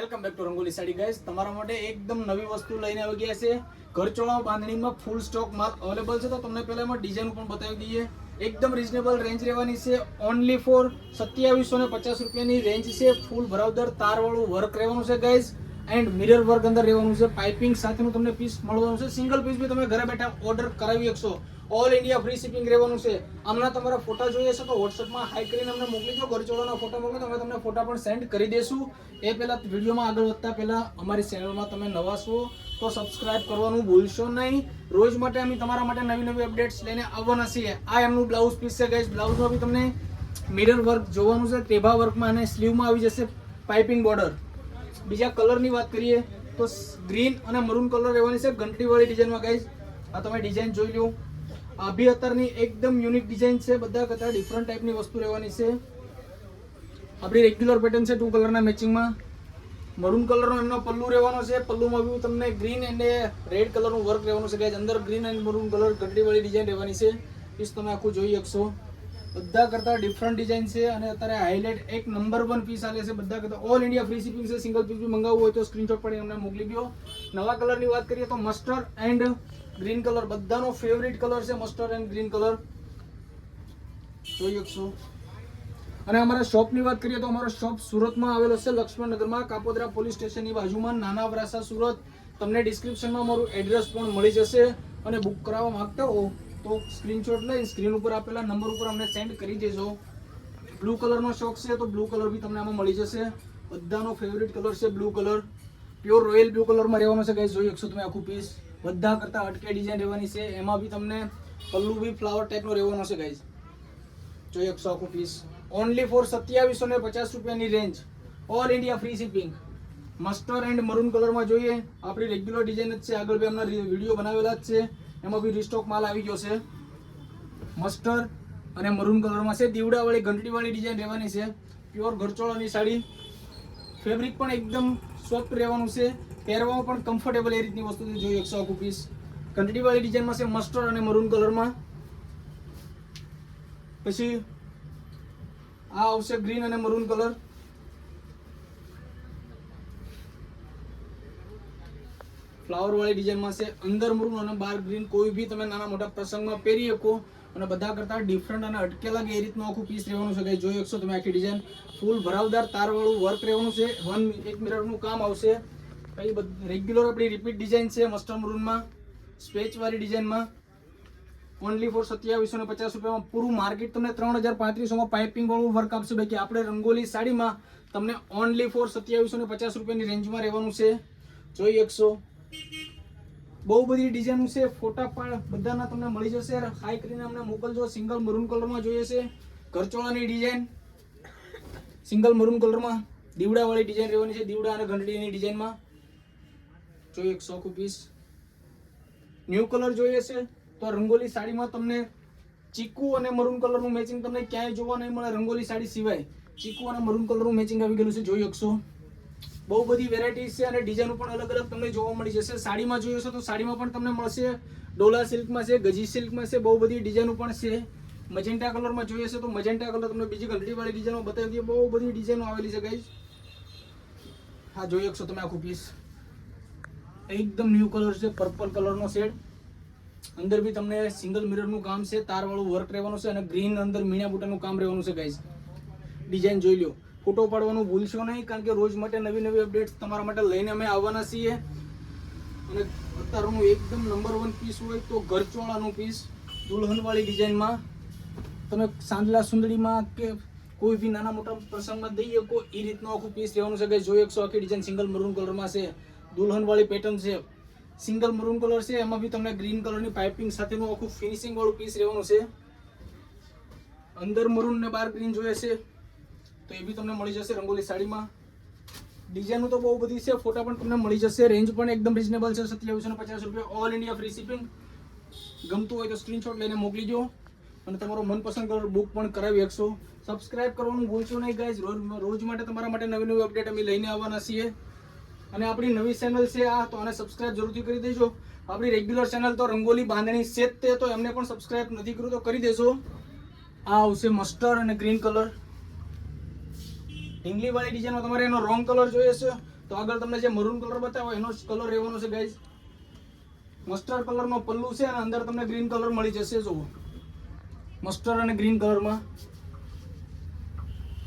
Welcome back to Rangoli sari guys તમારા માટે એકદમ નવી વસ્તુ લઈને આવી ગયા છે. ઘરચોળા બાંધણીમાં ફૂલ સ્ટોક માલ અવેલેબલ છે. તો તમને પહેલા એમાં ડિઝાઇન પણ બતાવી દઈએ. એકદમ રિઝનેબલ રેન્જ રહેવાની છે. ઓનલી ફોર સત્યાવીસો ને પચાસ રૂપિયાની રેન્જ છે. ફૂલ ભરાવદાર તારવાળું વર્ક રહેવાનું છે ગાઈસ એન્ડ મિરર વર્ક અંદર રહેવાનું છે. પાઇપિંગ સાથેનું તમને પીસ મળવાનું છે. સિંગલ પીસ બી તમે ઘરે બેઠા ઓર્ડર કરાવી શકશો. ઓલ ઇન્ડિયા ફ્રી શિપિંગ રહેવાનું છે. હમણાં તમારા ફોટા જોઈએ છે તો વોટ્સઅપમાં હાઈ કરીને અમને મોકલી દો. ઘરચોળાના ફોટા મોકલો અમે તમને ફોટા પણ સેન્ડ કરી દેશું. એ પહેલાં વિડીયોમાં આગળ વધતા પહેલાં અમારી ચેનલમાં તમે નવા છો તો સબસ્ક્રાઇબ કરવાનું ભૂલશો નહીં. રોજ માટે અમે તમારા માટે નવી નવી અપડેટ્સ લઈને આવવાના છીએ. આ એમનું બ્લાઉઝ પીસ છે ગાઈસ બ્લાઉઝમાં બી તમને મિરર વર્ક જોવાનું છે. ટેભા વર્કમાં અને સ્લીવમાં આવી જશે પાઇપિંગ બોર્ડર બીજા કલરની વાત કરીએ તો ગ્રીન અને મરૂન કલર રહેવાની છે ઘંટડીવાળી ડિઝાઇનમાં ગાઈઝ આ તમે ડિઝાઇન જોઈ લો આ બી અત્યારની એકદમ યુનિક ડિઝાઇન છે, બધા કરતાં ડિફરન્ટ ટાઈપની વસ્તુ રહેવાની છે. આપણી રેગ્યુલર પેટર્ન છે ટુ કલરના મેચિંગમાં મરૂન કલરનો એમનો પલ્લુ રહેવાનો છે. પલ્લુમાં બી તમને ગ્રીન અને રેડ કલરનું વર્ક રહેવાનું છે ગાઈઝ અંદર ગ્રીન અને મરૂન કલર ઘંટડીવાળી ડિઝાઇન રહેવાની છે. પીસ તમે આખું જોઈ શકશો. બધા કરતાં ડિફરન્ટ ડિઝાઇન છે અને અત્યારે હાઇલાઇટ એક નંબર વન પીસ આલે છે બધા કરતાં. ઓલ ઇન્ડિયા ફ્રી શિપિંગ છે સિંગલ પીસ બી મંગાવવું હોય તો સ્ક્રીનશોટ પડી અમને મોકલી દો નવા કલરની વાત કરીએ તો મસ્ટર્ડ એન્ડ ગ્રીન કલર બધાનો ફેવરિટ કલર છે મસ્ટર્ડ એન્ડ ગ્રીન કલર જોઈ શકશો. અને અમારા શોપની વાત કરીએ તો અમારો શોપ સુરતમાં આવેલો છે, લક્ષ્મણનગરમાં, કાપોદ્રા પોલીસ સ્ટેશનની બાજુમાં, નાના વરાસા સુરત. તમને ડિસ્ક્રિપ્શનમાં મારું એડ્રેસ પણ મળી જશે અને બુક કરાવવા માગતા હો. તો સ્ક્રીનશોટ લઈ સ્ક્રીન ઉપર આપેલા નંબર ઉપર અમને સેન્ડ કરી દેજો. બ્લુ કલરનો શોખ છે તો બ્લુ કલર બી તમને આમાં મળી જશે. બધાનો ફેવરિટ કલર છે blue colour pure royal blue કલરમાં રહેવાનો છે ગાઈઝ જોઈ શકશો તમે આખું પીસ બધા કરતાં અટકે ડિઝાઇન રહેવાની છે. એમાં બી તમને પલ્લુ બી ફ્લાવર ટાઈપનો રહેવાનો છે ગાઈઝ જોઈ શકશો આખું પીસ ઓનલી ફોર સત્યાવીસો ને પચાસ રૂપિયાની range all India free shipping mustard and maroon કલરમાં જોઈએ. આપણી રેગ્યુલર ડિઝાઇન જ છે. આગળ બી હમણાં વીડિયો બનાવેલા જ છે. એમાં બી રિસ્ટોક માલ આવી ગયો છે. મસ્ટર અને મરૂન કલરમાં છે. દીવડાવાળી, ઘંટડીવાળી ડિઝાઇન રહેવાની છે. પ્યોર ઘરચોળાની સાડી. ફેબ્રિક પણ એકદમ સોફ્ટ રહેવાનું છે. પહેરવામાં પણ કમ્ફર્ટેબલ એ રીતની વસ્તુ જોઈએ એકસો આખું પીસ ઘંટડીવાળી ડિઝાઇનમાં છે મસ્ટર અને મરૂન કલરમાં. પછી આ આવશે ગ્રીન અને મરૂન કલર. ફ્લાવર વાળી ડિઝાઇનમાં છે. અંદર મરૂન અને બાર ગ્રીન, કોઈ બી તમે નાના મોટા પ્રસંગમાં પહેરી શકો. અને બધા કરતાં ડિફરન્ટ અને અટકેલા લાગે એ રીતનું આખું પીસ રહેવાનું છે. જોઈ શકશો તમે આખી ડિઝાઇન ફૂલ ભરાવદાર તારવાળું વર્ક રહેવાનું છે. વન એક મિરરનું કામ આવશે. પછી રેગ્યુલર આપણી રિપીટ ડિઝાઇન છે મસ્ટર મરૂનમાં સ્પેચવાળી ડિઝાઇનમાં ઓનલી ફોર સત્યાવીસો ને પચાસ રૂપિયામાં પૂરું માર્કેટ તમને ત્રણ હજાર પાંત્રીસોમાં પાઇપિંગવાળું વર્ક આપશે. બાકી આપણે રંગોલી સાડીમાં તમને ઓનલી ફોર સત્યાવીસો ને પચાસ રૂપિયાની રેન્જમાં રહેવાનું છે. જોઈ શકશો. બહુ બધી ડિઝાઇન છે, ફોટા પણ બધાના તમને મળી જશે. હાઈ કરીને અમને મોકલજો સિંગલ મરૂન કલરમાં જોઈએ છે. ઘરચોળાની ડિઝાઇન સિંગલ મરૂન કલરમાં દીવડાવાળી ડિઝાઇન રહેવાની છે, દીવડા અને ઘંટડીની ડિઝાઇનમાં જોઈએ એક સો પીસ ન્યૂ કલર જોઈએ છે, તો રંગોલી સાડીમાં તમને ચીકુ અને મરૂન કલરનું મેચિંગ તમને ક્યાંય જોવા નહીં મળે રંગોલી સાડી સિવાય. ચીકુ અને મરૂન કલરનું મેચિંગ આવી ગયેલું છે, જોઈ શકશો. બહુ બધી વેરાયટીઝ છે અને ડિઝાઇનો પણ અલગ અલગ તમને જોવા મળી જશે. સાડીમાં જોઈએ છો તો સાડીમાં પણ તમને મળશે. ડોલા સિલ્કમાં છે, ગજી સિલ્કમાં છે, બહુ બધી ડિઝાઇનો પણ છે. મજેન્ટા કલરમાં જોઈએ છે તો મજેન્ટા કલર તમને બીજી ઘંટડીવાળી ડિઝાઇનો બતાવી દઈએ. બહુ બધી ડિઝાઇનો આવેલી છે ગાઈઝ હા, જોઈ શકશો તમે આખું પીસ એકદમ ન્યૂ કલર છે પર્પલ કલરનો શેડ અંદર બી તમને સિંગલ મિરરનું કામ છે, તારવાળું વર્ક રહેવાનું છે અને ગ્રીન અંદર મીણા બુટાનું કામ રહેવાનું છે ગાઈઝ ડિઝાઇન જોઈ લો ફોટો પાડવાનું ભૂલશો નહીં, કારણ કે રોજ માટે નવી નવી અપડેટ્સ તમારા માટે લઈને અમે આવવાના છીએ. અને અત્યારનું એકદમ નંબર વન પીસ હોય તો ઘરચોળાનું પીસ દુલ્હનવાળી ડિઝાઇનમાં તમે સાંજલા સુંદડીમાં કે કોઈ બી નાના મોટા પ્રસંગમાં દઈ શકો એ રીતનું આખું પીસ રહેવાનું છે. કે જો એકસો આખી ડિઝાઇન સિંગલ મરૂન કલરમાં છે. દુલ્હનવાળી પેટર્ન છે. સિંગલ મરૂન કલર છે, એમાં બી તમને ગ્રીન કલરની પાઇપિંગ સાથેનું આખું ફિનિશિંગવાળું પીસ રહેવાનું છે. અંદર મરૂન ને બાર ગ્રીન જોઈએ છે. તો એ બી તમને મળી જશે રંગોલી સાડીમાં. ડિઝાઇનો તો બહુ બધી છે, ફોટા પણ તમને મળી જશે. રેન્જ પણ એકદમ રિઝનેબલ છે, સત્યાવીસો પચાસ રૂપિયા ઓલ ઇન્ડિયા ફ્રી શિપિંગ ગમતું હોય તો સ્ક્રીનશોટ લઈને મોકલી દો. અને તમારો મનપસંદ કલર બુક પણ કરાવી શકશો સબસ્ક્રાઇબ કરવાનું ભૂલશો નહીં ગાઈઝ રોજ રોજ માટે તમારા માટે નવી નવી અપડેટ અમે લઈને આવવાના છીએ. અને આપણી નવી ચેનલ છે આ, તો આને સબસ્ક્રાઇબ જરૂરથી કરી દેજો. આપણી રેગ્યુલર ચેનલ તો રંગોલી બાંધણી છે તે, તો એમને પણ સબસ્ક્રાઇબ નથી કર્યું તો કરી દેજો. આ આવશે મસ્ટર્ડ અને ગ્રીન કલર ઢીંગલી વાળી ડિઝાઇનમાં તમારે એનો રોંગ કલર જોઈએ છે. તો આગળ તમને જે મરૂન કલર બતાવો એનો કલર રહેવાનો છે ગાઈઝ મસ્ટર્ડ કલરનો પલ્લુ છે અને અંદર તમને ગ્રીન કલર મળી જશે, જુઓ. મસ્ટર્ડ અને ગ્રીન કલરમાં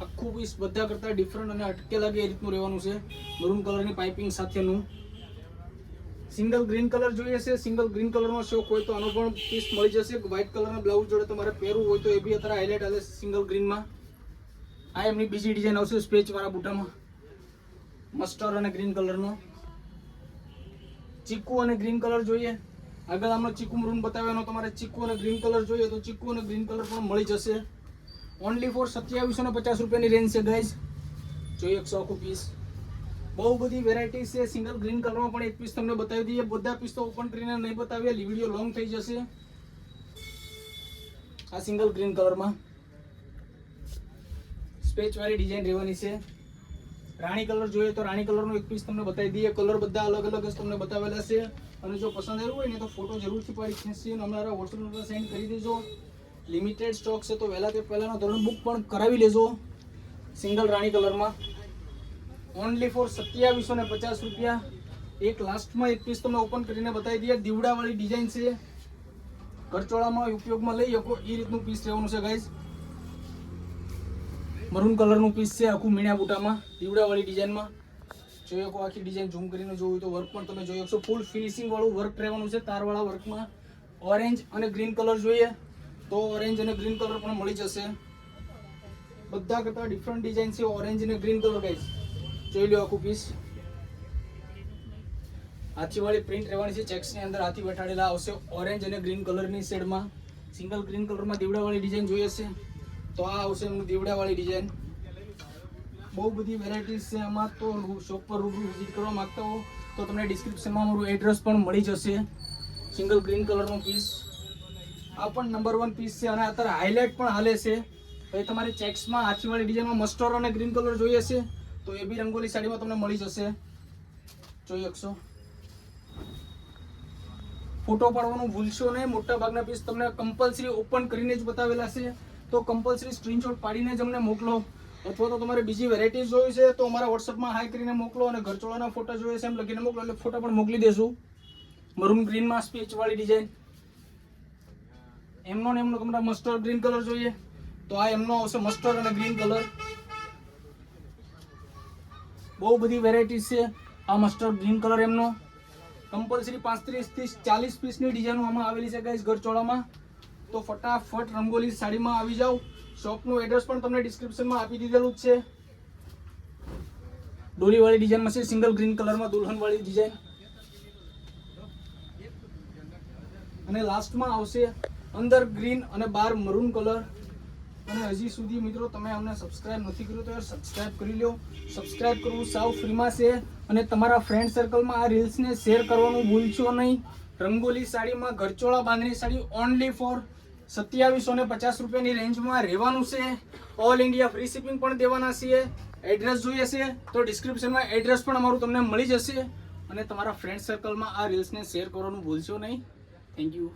આખું પીસ બધા કરતા ડિફરન્ટ અને અટકે લાગે એ રીતનું રહેવાનું છે. મરૂન કલરની પાઇપિંગ સાથેનું. સિંગલ ગ્રીન કલર જોઈએ છે. સિંગલ ગ્રીન કલરનો શોખ હોય તો આનો પણ પીસ મળી જશે. વ્હાઇટ કલરના બ્લાઉઝ જોડે તમારે પહેરવું હોય તો એ બી અત્યારે હાઇલાઇટ આવે સિંગલ ગ્રીનમાં આ એમની બીજી ડિઝાઇન આવશે સ્પેચ વાળા બુટામાં. મસ્ટર્ડ અને ગ્રીન કલરનો. ચીકુ અને ગ્રીન કલર જોઈએ. આગળ આમનો ચીકુ મરૂન બતાવ્યાનો તમારે ચીકુ અને ગ્રીન કલર જોઈએ તો ચીકુ અને ગ્રીન કલર પણ મળી જશે. ઓનલી ફોર સત્યાવીસો ને પચાસ રૂપિયાની રેન્જ છે ગાઈઝ જોઈએ એકસો આખું પીસ બહુ બધી વેરાયટી છે સિંગલ ગ્રીન કલરમાં પણ એક પીસ તમને બતાવી દઈએ. બધા પીસ તો ઓપન કરીને નહીં બતાવીએ વીડિયો લોંગ થઈ જશે. આ સિંગલ ગ્રીન કલરમાં સ્પેચ વાળી ડિઝાઇન રહેવાની છે. રાણી કલર જોઈએ તો રાણી કલરનો એક પીસ તમને બતાવી દઈએ. કલર બધા અલગ અલગ જ તમને બતાવેલા છે. અને જો પસંદ આવ્યું હોય ને તો ફોટો જરૂરથી પાડી ખેંચી અમારા વોટ્સઅપ નંબર સેન્ડ કરી દેજો. લિમિટેડ સ્ટોક છે તો વહેલા તે પહેલાંનો ધોરણ બુક પણ કરાવી લેજો. સિંગલ રાણી કલરમાં. ઓનલી ફોર સત્યાવીસો ને પચાસ રૂપિયા. એક લાસ્ટમાં એક પીસ તમને ઓપન કરીને બતાવી દઈએ. દીવડાવાળી ડિઝાઇન છે. કરચોળામાં ઉપયોગમાં લઈ શકો. એ રીતનું પીસ રહેવાનું છે ગાઈઝ મરૂન કલરનું પીસ છે આખું મીણા બુટામાં, દીવડાવાળી ડિઝાઇનમાં જોઈ શકો આખી ડિઝાઇન ઝૂમ કરીને જોવું તો વર્ક પણ તમે જોઈ શકશો. ફૂલ ફિનિશિંગવાળું વર્ક રહેવાનું છે તારવાળા વર્કમાં ઓરેન્જ અને ગ્રીન કલર જોઈએ તો ઓરેન્જ અને ગ્રીન કલર પણ મળી જશે. બધા કરતાં ડિફરન્ટ ડિઝાઇન છે ઓરેન્જ અને ગ્રીન કલર ગાઈઝ જોઈ લો આખું પીસ હાથીવાળી પ્રિન્ટ રહેવાની છે. ચેક્સની અંદર હાથી બેઠાડેલા આવશે. ઓરેન્જ અને ગ્રીન કલરની શેડમાં સિંગલ ગ્રીન કલરમાં દીવડાવાળી ડિઝાઇન જોઈએ છે તો આ આવશે એમનું દીવડાવાળી ડિઝાઇન બહુ બધી વેરાયટીઝ છે એમાં. તો શોપ પર રૂબરૂ વિઝિટ કરવા માંગતા હો તો તમને ડિસ્ક્રિપ્શનમાં મારું એડ્રેસ પણ મળી જશે. સિંગલ ગ્રીન કલરનો પીસ આ પણ નંબર વન પીસ છે અને અત્યારે હાઇલાઇટ પણ હાલે છે. પછી તમારે ચેક્સમાં હાથીવાળી ડિઝાઇનમાં મસ્ટર્ડ અને ગ્રીન કલર જોઈએ છે. તો એ બી રંગોલી સાડીમાં તમને મળી જશે. જોઈ શકશો. ફોટો પાડવાનું ભૂલશો નહીં. મોટા ભાગના પીસ તમને કમ્પલસરી ઓપન કરીને જ બતાવેલા છે. તો કમ્પલસરી સ્ક્રીનશોટ પાડીને જ અમને મોકલો. અથવા તો તમારે બીજી વેરાયટીઝ જોઈ છે, તો અમારા વોટ્સઅપમાં હાઈ કરીને મોકલો અને ઘરચોળાના ફોટા જોઈએ છે એમ લખીને મોકલો, એટલે ફોટા પણ મોકલી દેશું. મરૂન ગ્રીનમાં સ્પેચવાળી ડિઝાઇન એમનો ને એમનો તમારા મસ્ટર્ડ ગ્રીન કલર જોઈએ. તો આ એમનો આવશે મસ્ટર્ડ અને ગ્રીન કલર બહુ બધી વેરાયટીઝ છે આ મસ્ટર્ડ ગ્રીન કલર એમનો. કમ્પલસરી પાંત્રીસથી ચાલીસ પીસની ડિઝાઇનો આમાં આવેલી છે ગાઈઝ ગરચોળામાં તો ફટાફટ રંગોલી સાડીમાં આવી જાઓ. શોપનું એડ્રેસ પણ તમને ડિસ્ક્રિપ્શનમાં આપી દીધેલું જ છે. ડોરીવાળી ડિઝાઇનમાં છે સિંગલ ગ્રીન કલરમાં દુલ્હનવાળી ડિઝાઇન અને લાસ્ટમાં આવશે અંદર ગ્રીન અને બાર મરૂન કલર અને હજી સુધી મિત્રો તમે અમને સબસ્ક્રાઇબ નથી કર્યું તો યાર સબસ્ક્રાઇબ કરી લો સબસ્ક્રાઇબ કરવું સાવ ફ્રીમાં છે અને તમારા ફ્રેન્ડ સર્કલમાં આ રીલ્સને શેર કરવાનું ભૂલશો નહીં. રંગોલી સાડીમાં ઘરચોળા બાંધણી સાડી ઓનલી ફોર સત્યાવીસો ને પચાસ રૂપિયાની રેન્જમાં રહેવાનું છે. ઓલ ઇન્ડિયા ફ્રી શિપિંગ પણ દેવાના છીએ. એડ્રેસ જોઈએ છે તો ડિસ્ક્રિપ્શનમાં એડ્રેસ પણ અમારું તમને મળી જશે. અને તમારા ફ્રેન્ડ સર્કલમાં આ રીલ્સને શેર કરવાનું ભૂલશો નહીં. Thank you